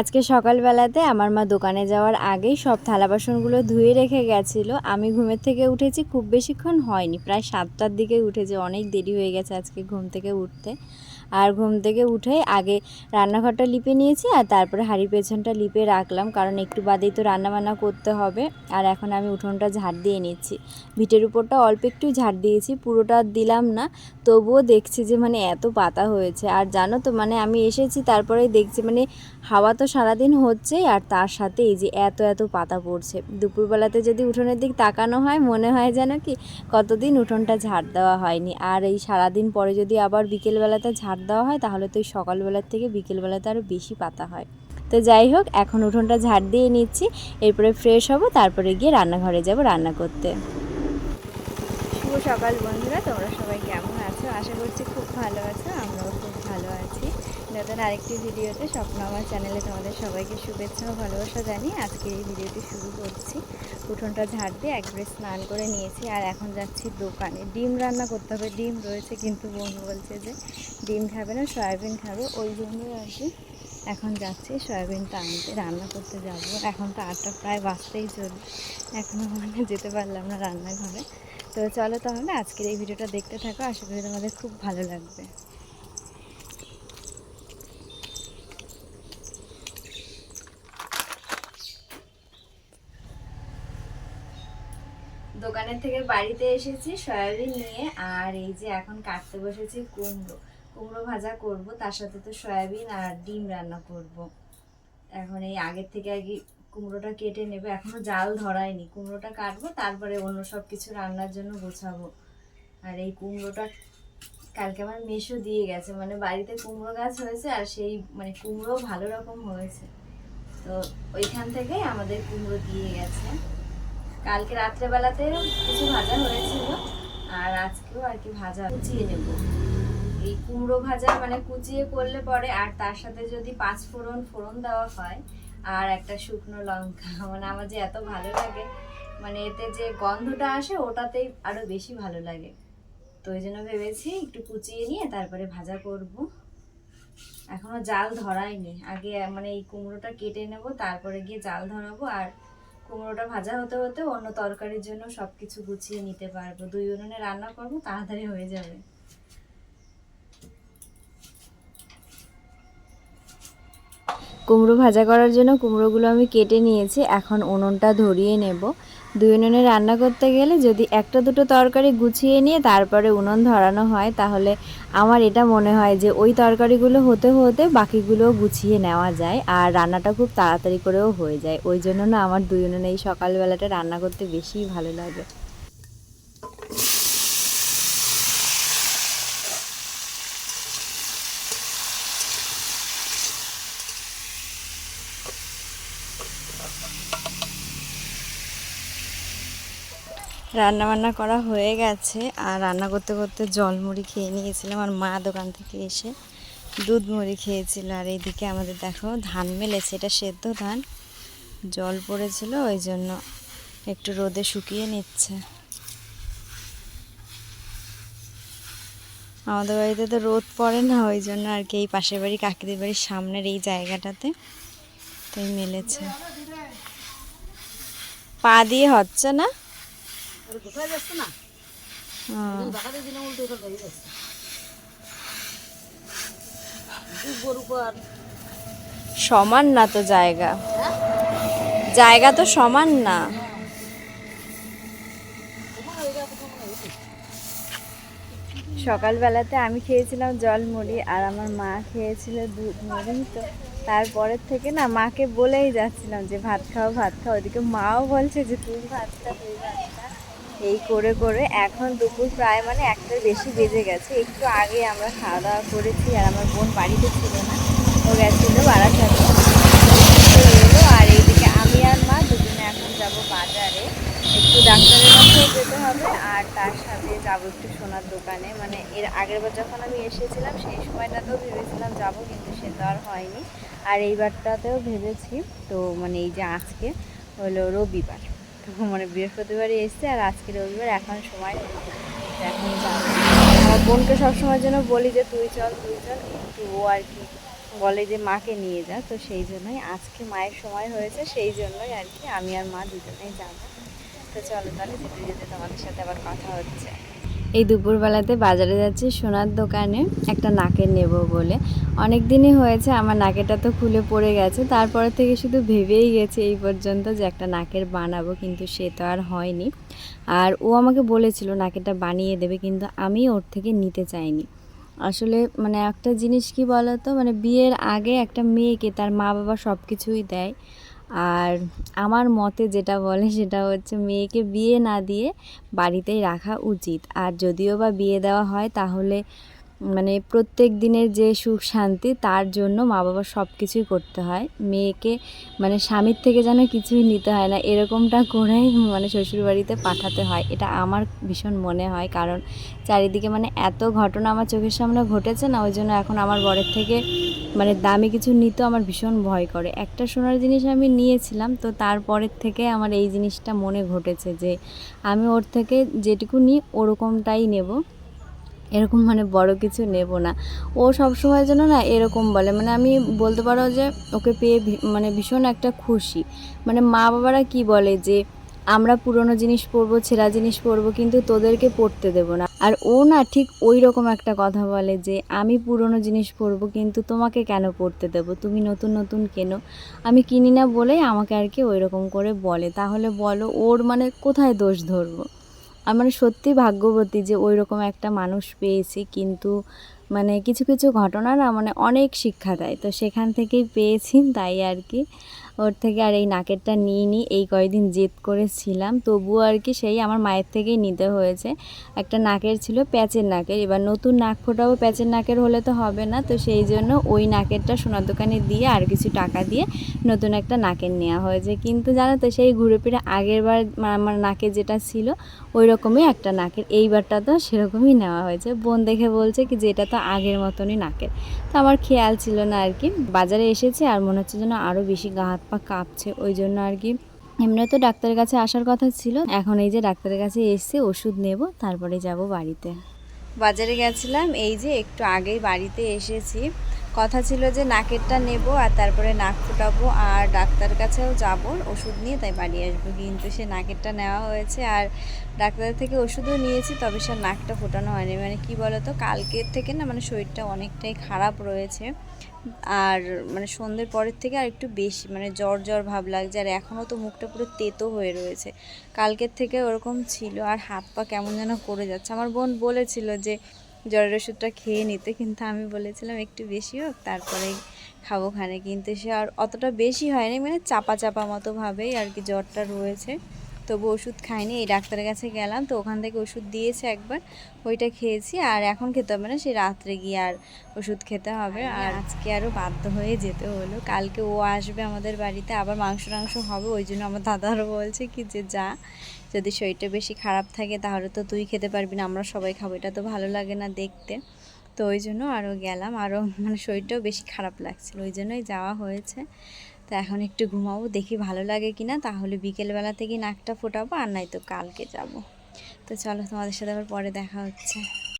আজকে সকালবেলাতে আমার মা দোকানে যাওয়ার আগেই সব থালা বাসনগুলো ধুয়ে রেখে গেছিল। আমি ঘুমের থেকে উঠেছি, খুব বেশিক্ষণ হয়নি। প্রায় সাতটার দিকে উঠেছে, অনেক দেরি হয়ে গেছে আজকে ঘুম থেকে উঠতে। আর ঘুম থেকে উঠে আগে রান্নাঘরটা লিপে নিয়েছি আর তারপরে হাঁড়ির পেছনটা লিপে রাখলাম, কারণ একটু বাদেই তো রান্নাবান্না করতে হবে। আর এখন আমি উঠোনটা ঝাড় দিয়ে নিচ্ছি। ভিটের উপরটা অল্প একটু ঝাড় দিয়েছি, পুরোটা দিলাম না। তবুও দেখছি যে মানে এত পাতা হয়েছে। আর জানো তো মানে আমি এসেছি তারপরে দেখছি মানে হাওয়া তো সারাদিন হচ্ছেই, আর তার সাথে এই যে এত এত পাতা পড়ছে। দুপুরবেলাতে যদি উঠোনের দিক তাকানো হয়, মনে হয় যেন কি কতদিন উঠোনটা ঝাড় দেওয়া হয়নি। আর এই সারাদিন পরে যদি আবার বিকেলবেলাতে ঝাড় দেওয়া হয়, তাহলে তো সকালবেলার থেকে বিকেলবেলাতে আরও বেশি পাতা হয়। তো যাই হোক, এখন উঠোনটা ঝাড় দিয়ে নিচ্ছি, এরপরে ফ্রেশ হব, তারপরে গিয়ে রান্নাঘরে যাব রান্না করতে। শুভ সকাল বন্ধুরা, তোমরা সবাই কেমন আশা করছি খুব ভালো আছো, আমরাও খুব ভালো আছি। নতুন আরেকটি ভিডিওতে স্বপ্ন আমার চ্যানেলে তোমাদের সবাইকে শুভেচ্ছা ও ভালোবাসা জানিয়ে আজকে এই ভিডিওটি শুরু করছি। উঠোনটা ঝাড় দিয়ে একবারে স্নান করে নিয়েছি আর এখন যাচ্ছি দোকানে। ডিম রান্না করতে হবে, ডিম রয়েছে কিন্তু বন্ধু বলছে যে ডিম খাবে না, সয়াবিন খাবে। ওই জন্যই আর কি এখন যাচ্ছি সয়াবিনটা আনতে, রান্না করতে যাব। এখন তো আটটা প্রায় বাঁচতেই চলবে এখনও মানে যেতে পারলাম না রান্নাঘরে। তো চলো তাহলে আজকের এই ভিডিওটা দেখতে থাকো। আশা করি তোমাদের খুব ভালো লাগবে। দোকানের থেকে বাড়িতে এসেছি সয়াবিন নিয়ে, আর এই যে এখন কাটতে বসেছি কুমড়ো। কুমড়ো ভাজা করব, তার সাথে তো সয়াবিন আর ডিম রান্না করব। এখন এই আগের থেকে আগে কুমড়োটা কেটে নেবে। এখনও জাল ধরায়নি। কুমড়োটা কাটবো, তারপরে অন্য সব কিছু রান্নার জন্য গোছাবো। আর এই কুমড়োটা কালকে আমার মেশো দিয়ে গেছে। মানে বাড়িতে কুমড়ো গাছ হয়েছে আর সেই মানে কুমড়ো ভালো রকম হয়েছে। তো ওইখান থেকেই আমাদের কুমড়ো দিয়ে গেছে। কালকে রাত্রেবেলাতে কিছু ভাজা হয়েছিল আর আজকেও আর কি ভাজা কুচিয়ে নেব। এই কুমড়ো ভাজা মানে কুচিয়ে করলে পরে আর তার সাথে যদি পাঁচ ফোড়ন ফোড়ন দেওয়া হয় আর একটা শুকনো লঙ্কা। মানে আমার যে এত ভালো লাগে মানে এতে যে গন্ধটা আসে, ওটাতেই আরও বেশি ভালো লাগে। তো ওই জন্য ভেবেছি একটু কুচিয়ে নিয়ে তারপরে ভাজা করব। এখনও জাল ধরাইনি। আগে মানে এই কুমড়োটা কেটে নেব, তারপরে গিয়ে জাল ধরাবো। আর কুমড়োটা ভাজা হতে হতে অন্য তরকারির জন্য সবকিছু গুছিয়ে নিতে পারব। দুই উনুনে রান্না করব, তাড়াতাড়ি হয়ে যাবে। কুমড়ো ভাজা করার জন্য কুমড়োগুলো আমি কেটে নিয়েছি। এখন উনুনটা ধরিয়ে নেব। দুই উনুনে রান্না করতে গেলে যদি একটা দুটো তরকারি গুছিয়ে নিয়ে তারপরে উনুন ধরানো হয়, তাহলে আমার এটা মনে হয় যে ওই তরকারিগুলো হতে হতে বাকিগুলো গুছিয়ে নেওয়া যায় আর রান্নাটা খুব তাড়াতাড়ি করেও হয়ে যায়। ওই জন্য না আমার দুই উনুনে এই সকালবেলাটা রান্না করতে বেশিই ভালো লাগে। রান্না বান্না করা হয়ে গেছে আর রান্না করতে করতে জল মুড়ি খেয়ে নিয়েছিলাম আর মা দোকান থেকে এসে দুধ মুড়ি খেয়েছিল। আর এইদিকে আমাদের দেখো ধান মেলেছে, এটা সেদ্ধ ধান। জল পড়েছিল, ওই জন্য একটু রোদে শুকিয়ে নিচ্ছে। আমাদের বাড়িতে তো রোদ পড়ে না, ওই জন্য আর কি এই পাশের বাড়ি, কাকিদের বাড়ির সামনের এই জায়গাটাতে তাই মেলেছে। পা দিয়ে হচ্ছে না? কোথায় যাচ্ছে না? হুম। দিলে উল্টো করে গাড়ি যাচ্ছে। উপর উপর। সমান না তো জায়গা। হ্যাঁ? জায়গা তো সমান না। হয়েছে সকালবেলাতে আমি খেয়েছিলাম জল মুড়ি আর আমার মা খেয়েছিল দুধ মুড়ি তো। তারপরের থেকে না মাকে বলেই যাচ্ছিলাম যে ভাত খাও ভাত খাও। ওদিকে মাও বলছে যে তুই ভাতটা তুই ভাতটা এই করে করে। এখন দুপুর প্রায় মানে একটার বেশি বেজে গেছে। একটু আগে আমরা খাওয়া দাওয়া করেছি আর আমার বোন বাড়িতে ছিল না। ও গেছিল বারাসাতে। এলো আর এইদিকে আমি আর মা দুজনে এখন যাব বাজারে। একটু ডাক্তারের কাছেও যেতে হবে আর তার সাথে যাব একটু সোনার দোকানে। মানে এর আগের বার যখন আমি এসেছিলাম, সেই সময়টাতেও ভেবেছিলাম যাব, কিন্তু সে তো আর হয়নি। আর এইবারটাতেও ভেবেছি, তো মানে এই যে আজকে হলো রবিবার। মানে বৃহস্পতিবারই এসছে আর আজকে রবিবার, এখন সময় এখন আমার বোনকে সবসময়ের জন্য বলি যে তুই চল তুই চল, কিন্তু ও আর কি বলে যে মাকে নিয়ে যা, তো সেই জন্যই আজকে মায়ের সময় হয়েছে, সেই জন্যই আর কি আমি আর মা দুজনেই যাব। তো চলো তাহলে যেতে যেতে তোমাদের সাথে আবার কথা হচ্ছে। এই দুপুরবেলাতে বাজারে যাচ্ছি সোনার দোকানে একটা নাকের নেব বলে। অনেক দিনই হয়েছে, আমার নাকেরটা তো খুলে পড়ে গেছে। তারপরে থেকে শুধু ভেবেই গেছে এই পর্যন্ত যে একটা নাকের বানাবো, কিন্তু সে তো আর হয়নি। আর ও আমাকে বলেছিল, নাকেরটা বানিয়ে দেবে, কিন্তু আমি ওর থেকে নিতে চাইনি। আসলে মানে একটা জিনিস কি বলতো মানে বিয়ের আগে একটা মেয়েকে তার মা বাবা সব কিছুই দেয়। আর আমার মতে যেটা বলে সেটা হচ্ছে মেয়েকে বিয়ে না দিয়ে বাড়িতেই রাখা উচিত। আর যদিও বা বিয়ে দেওয়া হয় তাহলে মানে প্রত্যেক দিনের যে সুখ শান্তি, তার জন্য মা বাবা সব কিছুই করতে হয়। মেয়েকে মানে স্বামীর থেকে যেন কিছুই নিতে হয় না, এরকমটা করেই মানে শ্বশুরবাড়িতে পাঠাতে হয়। এটা আমার ভীষণ মনে হয়, কারণ চারিদিকে মানে এত ঘটনা আমার চোখের সামনে ঘটেছে না ওই জন্য এখন আমার বরের থেকে মানে দামি কিছু নিতে আমার ভীষণ ভয় করে। একটা সোনার জিনিস আমি নিয়েছিলাম, তো তারপরের থেকে আমার এই জিনিসটা মনে ঘটেছে যে আমি ওর থেকে যেটুকু নিই, ওরকমটাই নেব। এরকম মানে বড় কিছু নেব না। ও সব সময় যেন না এরকম বলে। মানে আমি বলতে পারো যে ওকে পেয়ে মানে ভীষণ একটা খুশি। মানে মা বাবারা কি বলে যে, আমরা পুরনো জিনিস পরবো, ছেঁড়া জিনিস পরবো, কিন্তু তোদেরকে পড়তে দেব না। আর ও না ঠিক ওই রকম একটা কথা বলে যে, আমি পুরনো জিনিস পরবো, কিন্তু তোমাকে কেন পড়তে দেব? তুমি নতুন নতুন কেনো। আমি কিনি না বলেই আমাকে আর কি ওই রকম করে বলে। তাহলে বলো ওর মানে কোথায় দোষ ধরবো? আমার মানে সত্যি ভাগ্যবতী যে ওই রকম একটা মানুষ পেয়েছি, কিন্তু মানে কিছু কিছু ঘটনা না মানে অনেক শিক্ষা দেয়। তো সেখান থেকেই পেয়েছি তাই আর কি। ওর থেকে আর এই নাকেরটা নিয়ে নিই এই কয়েকদিন জেদ করেছিলাম। তবুও আর কি সেই আমার মায়ের থেকেই নিতে হয়েছে। একটা নাকের ছিল প্যাচের নাকের, এবার নতুন নাক ফোটাবো প্যাচের নাকের হলে তো হবে না। তো সেই জন্য ওই নাকেরটা সোনার দোকানে দিয়ে আর কিছু টাকা দিয়ে নতুন একটা নাকের নেওয়া হয়েছে। কিন্তু জানো তো সেই ঘুরে ফিরে আগের বার আমার নাকে যেটা ছিল ওই রকমই একটা নাকের। এইবারটা তো সেরকমই নেওয়া হয়েছে। বোন দেখে বলছে কি যে এটা তো আগের মতনই নাকের। তো আমার খেয়াল ছিল না আর কি। বাজারে এসেছে আর মনে হচ্ছে যেন আরও বেশি গা হাত পা কাঁপছে, ওই জন্য আর কি। এমনি তো ডাক্তারের কাছে আসার কথা ছিল। এখন এই যে ডাক্তারের কাছে এসে ওষুধ নেব, তারপরে যাব বাড়িতে। বাজারে গেছিলাম, এই যে একটু আগেই বাড়িতে এসেছি। কথা ছিল যে নাকেরটা নেব আর তারপরে নাক ফুটাবো আর ডাক্তার কাছেও যাব ওষুধ নিয়ে, তাই বাড়ি আসব। কিন্তু সে নাকেরটা নেওয়া হয়েছে আর ডাক্তারের থেকে ওষুধও নিয়েছি, তবে সে নাকটা ফোটানো হয়নি। মানে কি বলতো, কালকের থেকে না মানে শরীরটা অনেকটাই খারাপ রয়েছে। আর মানে সন্ধ্যের পরের থেকে আর একটু বেশি মানে জ্বর জ্বর ভাব লাগছে আর এখনও তো মুখটা পুরো তেতো হয়ে রয়েছে। কালকের থেকে ওরকম ছিল আর হাত পা কেমন যেন করে যাচ্ছে। আমার বোন বলেছিল যে জ্বরের ওষুধটা খেয়ে নিতে, কিন্তু আমি বলেছিলাম একটু বেশি হোক, তারপরে খাব খানে কিন্তু সে আর অতটা বেশি হয়নি মানে চাপা চাপা মতো ভাবেই আর কি জ্বরটা রয়েছে। তবু ওষুধ খাইনি এই ডাক্তারের কাছে গেলাম তো ওখান থেকে ওষুধ দিয়েছে একবার ওইটা খেয়েছি আর এখন খেতে হবে না সেই রাত্রে গিয়ে আর ওষুধ খেতে হবে আর আজকে আরও বাধ্য হয়ে যেতে হলো কালকে ও আসবে আমাদের বাড়িতে আবার মাংস টাংস হবে ওই জন্য আমার দাদারও বলছে কি যে যা যদি শরীরটা বেশি খারাপ থাকে তাহলে তো তুই খেতে পারবি না আমরা সবাই খাব এটা তো ভালো লাগে না দেখতে তো ওই জন্য আরও গেলাম আরও মানে শরীরটাও বেশি খারাপ লাগছিল ওই জন্যই যাওয়া হয়েছে তো এখন একটু ঘুমাবো, দেখি ভালো লাগে কি না তাহলে বিকেলবেলা থেকে নাকটা ফোটাবো আর নাই তো কালকে যাব। তো চলো তোমাদের সাথে আবার পরে দেখা হচ্ছে।